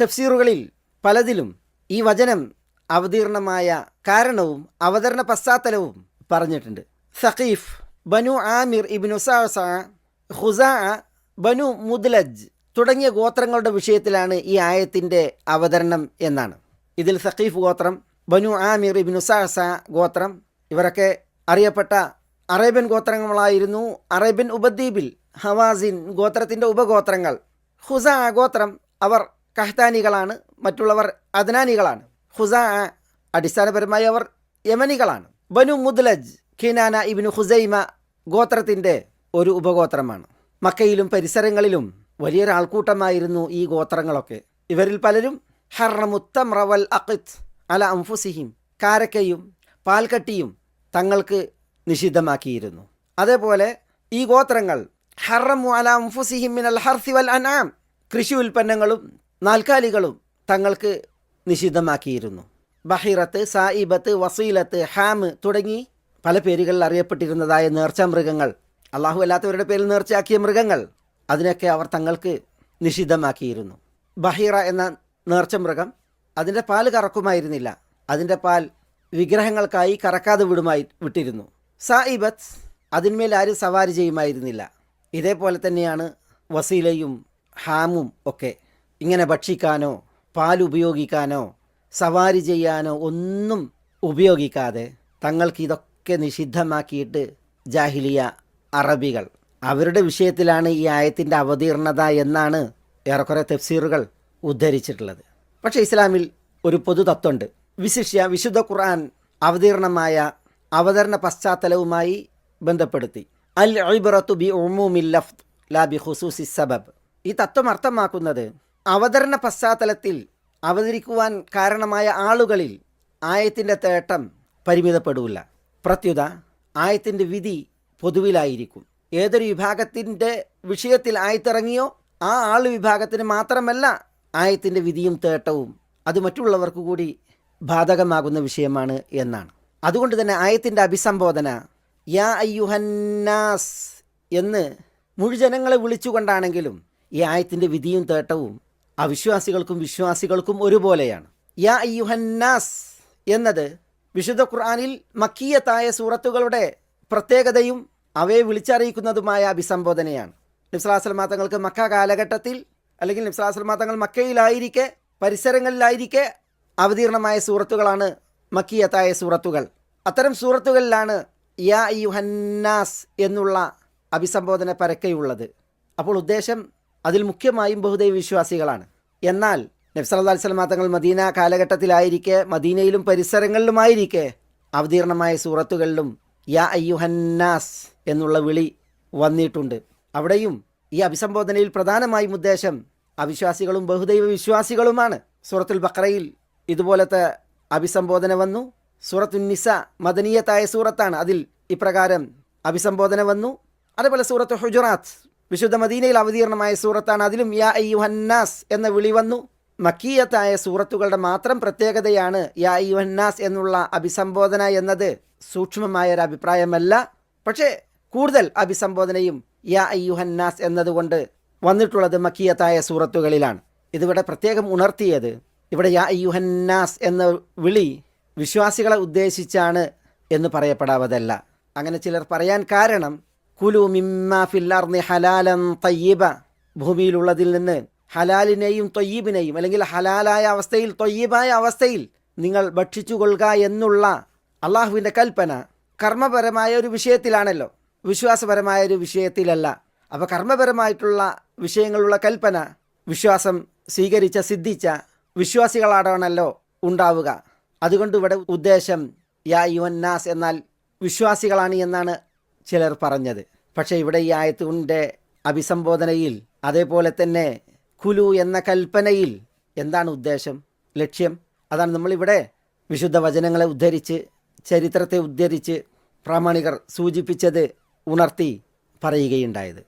തഫ്സീറുകളിൽ പലതിലും ഈ വചനം അവതീർണമായ കാരണവും അവതരണ പശ്ചാത്തലവും പറഞ്ഞിട്ടുണ്ട്. സഖീഫ് ബനു ആമിർ ഇബ്നു സാസ ഖുസാ ബനു മുദ്ലജ് തുടങ്ങിയ ഗോത്രങ്ങളുടെ വിഷയത്തിലാണ് ഈ ആയത്തിന്റെ അവതരണം എന്നാണ്. ഇതിൽ സഖീഫ് ഗോത്രം ബനു ആമിർ ഇബ്നു ഗോത്രം ഇവരൊക്കെ അറിയപ്പെട്ട അറേബ്യൻ ഗോത്രങ്ങളായിരുന്നു. അറേബ്യൻ ഉപദ്വീപിൽ ഹവാസിൻ ഗോത്രത്തിന്റെ ഉപഗോത്രങ്ങൾ ഹുസ ഗോത്രം അവർ കഹ്താനികളാണ് മറ്റുള്ളവർ അദ്നാനികളാണ്. ഹുസ അടിസ്ഥാനപരമായി അവർ യമനികളാണ്. ബനു മുദ്ലജ് ഖിനാന ഇബിനു ഹുസൈമ ഗോത്രത്തിന്റെ ഒരു ഉപഗോത്രമാണ്. മക്കയിലും പരിസരങ്ങളിലും വലിയൊരാൾക്കൂട്ടമായിരുന്നു ഈ ഗോത്രങ്ങളൊക്കെ. ഇവരിൽ പലരും ഹർമുത്തമ്രവൽ അഖിത് അല അംഫുസിഹിം കാരക്കയും പാൽക്കട്ടിയും തങ്ങൾക്ക് നിഷിദ്ധമാക്കിയിരുന്നു. അതേപോലെ ഈ ഗോത്രങ്ങൾ ഹറമു അല അംഫുസിഹിം മിനൽ ഹർസി വൽ അനാം കൃഷി ഉൽപ്പന്നങ്ങളും നാൽക്കാലികളും തങ്ങൾക്ക് നിഷിദ്ധമാക്കിയിരുന്നു. ബഹിറത്ത് സായിബത്ത് വസീലത്ത് ഹാമ് തുടങ്ങി പല പേരുകളിൽ അറിയപ്പെട്ടിരുന്നതായ നേർച്ച മൃഗങ്ങൾ. അള്ളാഹു അല്ലാത്തവരുടെ പേരിൽ നേർച്ചയാക്കിയ മൃഗങ്ങൾ. അതിനൊക്കെ അവർ തങ്ങൾക്ക് നിഷിദ്ധമാക്കിയിരുന്നു. ബഹീറ എന്ന നേർച്ച മൃഗം അതിന്റെ പാൽ കറക്കുമായിരുന്നില്ല. അതിന്റെ പാൽ വിഗ്രഹങ്ങൾക്കായി കറക്കാതെ വിടുമായി വിട്ടിരുന്നു. സായിബത്ത് അതിന്മേൽ ആരും സവാരി ചെയ്യുമായിരുന്നില്ല. ഇതേപോലെ തന്നെയാണ് വസീലയും ഹാമും ഒക്കെ. ഇങ്ങനെ ഭക്ഷിക്കാനോ പാൽ ഉപയോഗിക്കാനോ സവാരി ചെയ്യാനോ ഒന്നും ഉപയോഗിക്കാതെ തങ്ങൾക്ക് ഇതൊക്കെ നിഷിദ്ധമാക്കിയിട്ട് ജാഹിലിയ അറബികൾ. അവരുടെ വിഷയത്തിലാണ് ഈ ആയത്തിന്റെ അവതീർണത എന്നാണ് ഏറെക്കുറെ തെഫ്സീറുകൾ ഉദ്ധരിച്ചിട്ടുള്ളത്. പക്ഷേ ഇസ്ലാമിൽ ഒരു പൊതു തത്വമുണ്ട്. വിശിഷ്യ വിശുദ്ധ ഖുർആൻ അവതീർണമായ അവതരണ പശ്ചാത്തലവുമായി ബന്ധപ്പെടുത്തി. അൽ ഐബറത്തു ബി ഉമൂമിൽ ലഫ്ത് ലാ ബി ഹുസൂസി സബബ്. ഈ തത്വം അർത്ഥമാക്കുന്നത് അവതരണ പശ്ചാത്തലത്തിൽ അവതരിക്കുവാൻ കാരണമായ ആളുകളിൽ ആയത്തിന്റെ തേട്ടം പരിമിതപ്പെടില്ല പ്രത്യുത ആയത്തിന്റെ വിധി പൊതുവിലായിരിക്കും. ഏതൊരു വിഭാഗത്തിന്റെ വിഷയത്തിൽ ആയത്തിറങ്ങിയോ ആ ആൾ വിഭാഗത്തിന് മാത്രമല്ല ആയത്തിന്റെ വിധിയും തേട്ടവും. അത് മറ്റുള്ളവർക്ക് കൂടി ബാധകമാകുന്ന വിഷയമാണ് എന്നാണ്. അതുകൊണ്ട് തന്നെ ആയത്തിന്റെ അഭിസംബോധന യാ അയ്യുഹന്നാസ് എന്ന് മുഴുജനങ്ങളെ വിളിച്ചുകൊണ്ടാണെങ്കിലും ഈ ആയത്തിന്റെ വിധിയും തേട്ടവും അവിശ്വാസികൾക്കും വിശ്വാസികൾക്കും ഒരുപോലെയാണ്. യാ യുഹന്നാസ് എന്നത് വിശുദ്ധ ഖുർആാനിൽ മക്കീയത്തായ സൂറത്തുകളുടെ പ്രത്യേകതയും അവയെ വിളിച്ചറിയിക്കുന്നതുമായ അഭിസംബോധനയാണ്. നിബ്സലാസ്ലമാ തങ്ങൾക്ക് മക്ക കാലഘട്ടത്തിൽ അല്ലെങ്കിൽ നിബ്സലാസ്ലമാ തങ്ങൾ മക്കയിലായിരിക്കെ പരിസരങ്ങളിലായിരിക്കെ അവതീർണമായ സൂറത്തുകളാണ് മക്കീയത്തായ സൂറത്തുകൾ. അത്തരം സൂറത്തുകളിലാണ് യാ യുഹന്നാസ് എന്നുള്ള അഭിസംബോധന പരക്കെയുള്ളത് അപ്പോൾ ഉദ്ദേശം അതിൽ മുഖ്യമായും ബഹുദൈവ വിശ്വാസികളാണ്. എന്നാൽ നബ്സല്ലാ സ്വലമാ തങ്ങൾ മദീന കാലഘട്ടത്തിലായിരിക്കെ മദീനയിലും പരിസരങ്ങളിലുമായിരിക്കെ അവതീർണമായ സൂറത്തുകളിലും യാ അയ്യുഹന്നാസ് എന്നുള്ള വിളി വന്നിട്ടുണ്ട്. അവിടെയും ഈ അഭിസംബോധനയിൽ പ്രധാനമായും ഉദ്ദേശം അവിശ്വാസികളും ബഹുദൈവ വിശ്വാസികളുമാണ്. സൂറത്തുൽ ബക്രയിൽ ഇതുപോലത്തെ അഭിസംബോധന വന്നു. സൂറത്തുൻ നിസ മദനീയത്തായ സൂറത്താണ് അതിൽ ഇപ്രകാരം അഭിസംബോധന വന്നു. അതേപോലെ സൂറത്ത് ഹുജറാത്ത് വിശുദ്ധ മദീനയിൽ അവതീർണമായ സൂറത്താണ്. അതിലും യാ ഐ ഹന്നാസ് എന്ന വിളി വന്നു. മക്കീയത്തായ സൂറത്തുകളുടെ മാത്രം പ്രത്യേകതയാണ് യാ ഐ ഹന്നാസ് എന്നുള്ള അഭിസംബോധന എന്നത് സൂക്ഷ്മമായ ഒരു അഭിപ്രായമല്ല. പക്ഷേ കൂടുതൽ അഭിസംബോധനയും യാ ഐ ഹന്നാസ് എന്നതുകൊണ്ട് വന്നിട്ടുള്ളത് മക്കീയത്തായ സൂറത്തുകളിലാണ്. ഇതിവിടെ പ്രത്യേകം ഉണർത്തിയത് ഇവിടെ യാ ഐ ഹന്നാസ് എന്ന വിളി വിശ്വാസികളെ ഉദ്ദേശിച്ചാണ് എന്ന് പറയപ്പെടാവതല്ല. അങ്ങനെ ചിലർ പറയാൻ കാരണം കുലു മിമ്മ ഫില്ലർന്ന് ഹലാലം തയ്യബ. ഭൂമിയിലുള്ളതിൽ നിന്ന് ഹലാലിനെയും തൊയ്യീബിനെയും അല്ലെങ്കിൽ ഹലാലായ അവസ്ഥയിൽ തൊയ്യീബായ അവസ്ഥയിൽ നിങ്ങൾ ഭക്ഷിച്ചു കൊള്ളുക എന്നുള്ള അള്ളാഹുവിന്റെ കൽപ്പന കർമ്മപരമായ ഒരു വിഷയത്തിലാണല്ലോ. വിശ്വാസപരമായ ഒരു വിഷയത്തിലല്ല. അപ്പോൾ കർമ്മപരമായിട്ടുള്ള വിഷയങ്ങളുള്ള കൽപ്പന വിശ്വാസം സ്വീകരിച്ച സിദ്ധിച്ച വിശ്വാസികളാടാണല്ലോ ഉണ്ടാവുക. അതുകൊണ്ട് ഇവിടെ ഉദ്ദേശം യാ യുവന്നാസ് എന്നാൽ വിശ്വാസികളാണ് എന്നാണ് ചിലർ പറഞ്ഞത്. പക്ഷേ ഇവിടെ ഈ ആയത്തുകൊണ്ടെ അഭിസംബോധനയിൽ അതേപോലെ തന്നെ കുലു എന്ന കൽപ്പനയിൽ എന്താണ് ഉദ്ദേശം ലക്ഷ്യം? അതാണ് നമ്മളിവിടെ വിശുദ്ധ വചനങ്ങളെ ഉദ്ധരിച്ച് ചരിത്രത്തെ ഉദ്ധരിച്ച് പ്രാമാണികർ സൂചിപ്പിച്ചത് ഉണർത്തി പറയുകയുണ്ടായത്.